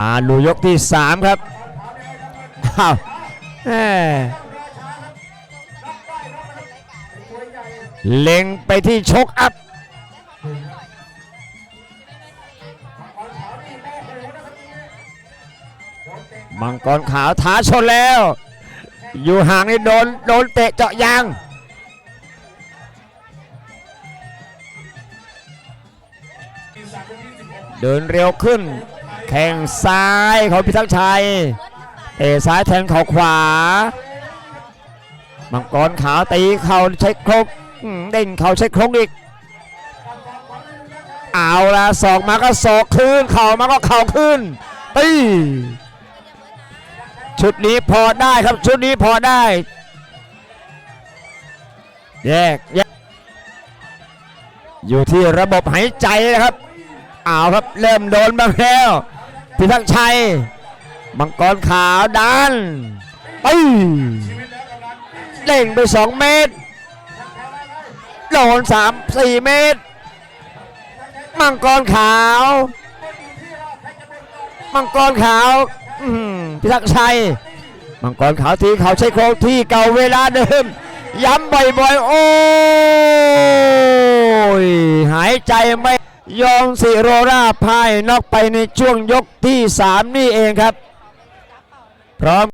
อ่าดูยกที่สามครับอ้าวเล็งไปที่ชกอัพมังกรขาวท้าชนแล้ว อยู่ห่างนี่โดนโดนเตะเจาะยางเดินเร็วขึ้น แข่งซ้ายของพิทักษ์ชัยเตะซ้ายแทงเข่าขวา มังกรขาวตีเข่าใช้ครกเด้งเข่าใช้ครกอีก เอาละศอกมาก็ศอกคืนเข่ามาก็เข่าคืนตีชุดนี้พอได้ครับชุดนี้พอได้ แยกแยกอยู่ที่ระบบหายใจนะครับ เอาครับเริ่มโดนบ้างแล้ว พิทักษ์ชัย มังกรขาวดันไปเด้งไป2เมตรโดน3 4เมตร มังกรขาว มังกรขาวพิทักษ์ชัย มังกรขาวทีเขาใช้โครงที่เก่าเวลาเดิม ย้ำบ่อยๆ โอ้ย หายใจไม่ ยองสิโรราพายนอกไปในช่วงยกที่ 3 นี่เองครับ พร้อม